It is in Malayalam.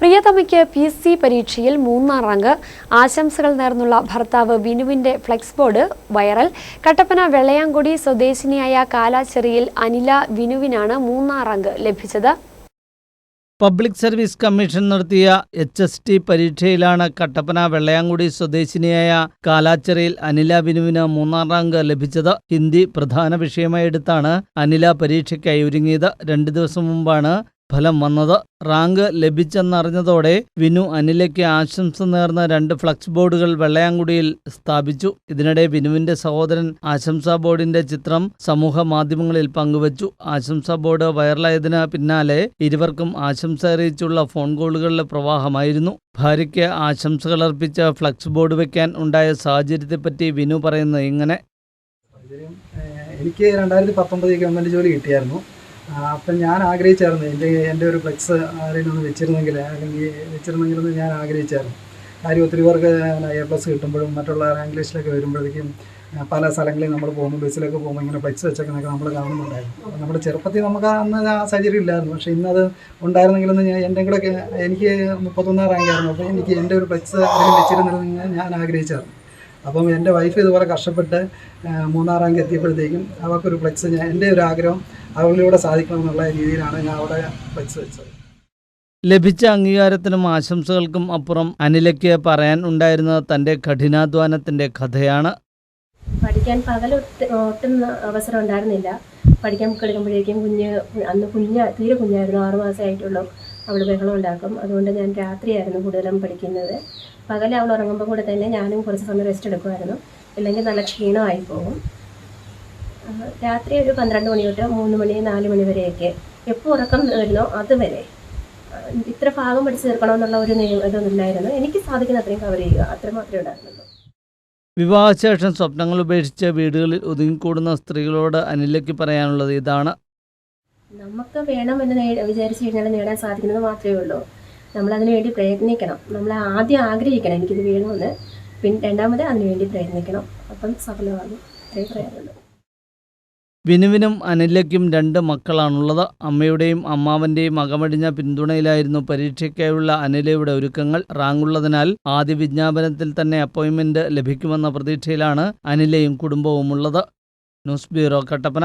പ്രിയതമയ്ക്ക് പി സി പരീക്ഷയിൽ മൂന്നാം റാങ്ക് ആശംസകൾ നേർന്നുള്ള ഭർത്താവ് വിനുവിന്റെ flex board viral. Kattappana Vellayamkudi സ്വദേശിനിയായ കാലാച്ചെറിയിൽ അനില വിനുവിനാണ് മൂന്നാം റാങ്ക് ലഭിച്ചത്. പബ്ലിക് സർവീസ് കമ്മീഷൻ നടത്തിയ എച്ച് എസ് ടി പരീക്ഷയിലാണ് കട്ടപ്പന വെള്ളയാങ്കുടി സ്വദേശിനിയായ കാലാച്ചെറിയിൽ അനില ബിനുവിന് മൂന്നാം റാങ്ക് ലഭിച്ചത്. ഹിന്ദി പ്രധാന വിഷയമായെടുത്താണ് അനില പരീക്ഷയ്ക്കായി ഒരുങ്ങിയത്. രണ്ടു ദിവസം മുമ്പാണ് ഫലം വന്നത്. റാങ്ക് ലഭിച്ചെന്നറിഞ്ഞതോടെ വിനു അനിലയ്ക്ക് ആശംസ നേർന്ന രണ്ട് ഫ്ലക്സ് ബോർഡുകൾ വെള്ളയാങ്കുടിയിൽ സ്ഥാപിച്ചു. ഇതിനിടെ വിനുവിന്റെ സഹോദരൻ ആശംസാ ബോർഡിന്റെ ചിത്രം സമൂഹ മാധ്യമങ്ങളിൽ പങ്കുവച്ചു. ആശംസാ ബോർഡ് വൈറലായതിന് പിന്നാലെ ഇരുവർക്കും ആശംസ അറിയിച്ചുള്ള ഫോൺ കോളുകളുടെ പ്രവാഹമായിരുന്നു. ഭാര്യയ്ക്ക് ആശംസകൾ അർപ്പിച്ച ഫ്ലക്സ് ബോർഡ് വയ്ക്കാൻ ഉണ്ടായ സാഹചര്യത്തെപ്പറ്റി വിനു പറയുന്നത് ഇങ്ങനെ. എനിക്ക് രണ്ടായിരത്തി പത്തൊമ്പത് ഗവൺമെന്റ് ജോലി കിട്ടിയായിരുന്നു. അപ്പം ഞാൻ ആഗ്രഹിച്ചായിരുന്നു. എന്റെ എന്റെ ഒരു ഫ്ലെക്സ് ആരെങ്കിലും ഒന്ന് വെച്ചിരുന്നെങ്കിൽ അല്ലെങ്കിൽ വെച്ചിരുന്നെങ്കിൽ വെച്ചിരുന്നെങ്കിലെന്ന് ഞാൻ ആഗ്രഹിച്ചായിരുന്നു. കാര്യം ഒത്തിരി പേർക്ക് എ പ്ലസ് കിട്ടുമ്പോഴും മറ്റുള്ള റാങ്ക് ലിസ്റ്റിലൊക്കെ വരുമ്പോഴേക്കും പല സ്ഥലങ്ങളിൽ നമ്മൾ പോകുമ്പോൾ ബസ്സിലൊക്കെ പോകുമ്പോൾ ഇങ്ങനെ ഫ്ലെക്സ് വെച്ചേക്കുന്നൊക്കെ നമ്മൾ കാണുന്നുണ്ടായിരുന്നു. നമ്മുടെ ചെറുപ്പത്തിൽ നമുക്ക് അന്ന് ആ സാഹചര്യം ഇല്ലായിരുന്നു. പക്ഷേ ഇന്നത് ഉണ്ടായിരുന്നെങ്കിലെന്ന് ഞാൻ എന്റെ കൂടെ എനിക്ക് മുപ്പത്തൊന്നാം റാങ്ക് ആയിരുന്നു. അപ്പോൾ എനിക്ക് എന്റെ ഒരു ഫ്ലെക്സ് വെച്ചിരുന്നിരുന്നെങ്കിൽ ഞാൻ ആഗ്രഹിച്ചായിരുന്നു. അപ്പം എന്റെ വൈഫ് ഇതുപോലെ കഷ്ടപ്പെട്ട് മൂന്നാം റാങ്ക് എത്തിയപ്പോഴത്തേക്കും അവർക്കൊരു ഫ്ലെക്സ് ഞാൻ എന്റെ ഒരു ആഗ്രഹം അവളിലൂടെ സാധിക്കണമെന്നുള്ള രീതിയിലാണ് ഞാൻ അവിടെ ഫ്ലെക്സ് വെച്ചത്. ലഭിച്ച അംഗീകാരത്തിനും ആശംസകൾക്കും അപ്പുറം അനിലയ്ക്ക് പറയാൻ ഉണ്ടായിരുന്ന തന്റെ കഠിനാധ്വാനത്തിന്റെ കഥയാണ്. പഠിക്കാൻ പകൽ ഒട്ട് അവസരം ഉണ്ടായിരുന്നില്ല. പഠിക്കാൻ കിടക്കുമ്പോഴേക്കും കുഞ്ഞ് അന്ന് കുഞ്ഞ് തീരെ കുഞ്ഞായിരുന്നു ആറ് മാസമായിട്ടുള്ളൂ അവൾ ബഹളം ഉണ്ടാക്കും. അതുകൊണ്ട് ഞാൻ രാത്രിയായിരുന്നു കൂടുതലും പഠിക്കുന്നത്. പകൽ അവൾ ഉറങ്ങുമ്പോൾ കൂടെ തന്നെ ഞാനും കുറച്ച് സമയം റെസ്റ്റ് എടുക്കുമായിരുന്നു. ഇല്ലെങ്കിൽ നല്ല ക്ഷീണമായി പോകും രാത്രി ഒരു പന്ത്രണ്ട് മണി തൊട്ട് മൂന്ന് മണി നാല് മണി വരെയൊക്കെ എപ്പോൾ ഉറക്കം വരുന്നോ അതുവരെ. ഇത്ര ഭാഗം പഠിച്ചു തീർക്കണമെന്നുള്ള ഒരു നിയമം ഇതൊന്നുമില്ലായിരുന്നു. എനിക്ക് സാധിക്കുന്ന അത്രയും കവർ ചെയ്യുക അത്ര മാത്രമേ ഉണ്ടായിരുന്നുള്ളൂ. വിവാഹശേഷം സ്വപ്നങ്ങൾ ഉപേക്ഷിച്ച വീടുകളിൽ ഒതുങ്ങിക്കൂടുന്ന സ്ത്രീകളോട് അനിലയ്ക്ക് പറയാനുള്ളത് ഇതാണ്. നമുക്ക് വേണമെന്ന് വിചാരിച്ചു കഴിഞ്ഞാൽ നേടാൻ സാധിക്കുന്നത് മാത്രമേ ഉള്ളൂ. നമ്മൾ അതിനുവേണ്ടി പ്രയത്നിക്കണം. നമ്മൾ ആദ്യം ആഗ്രഹിക്കണം എനിക്കിത് വേണമെന്ന്. പിന്നെ രണ്ടാമത് അതിനുവേണ്ടി പ്രയത്നിക്കണം. അപ്പം സഫലമാകും. അത്രയും പറയാനുള്ളൂ. വിനുവിനും അനിലയ്ക്കും രണ്ട് മക്കളാണുള്ളത്. അമ്മയുടെയും അമ്മാവന്റെയും അകമടിഞ്ഞ പിന്തുണയിലായിരുന്നു പരീക്ഷയ്ക്കായുള്ള അനിലയുടെ ഒരുക്കങ്ങൾ. റാങ്ങുള്ളതിനാൽ ആദ്യ വിജ്ഞാപനത്തിൽ തന്നെ അപ്പോയിന്റ്മെന്റ് ലഭിക്കുമെന്ന പ്രതീക്ഷയിലാണ് അനിലയും കുടുംബവുമുള്ളത്. News bureau Kattappana.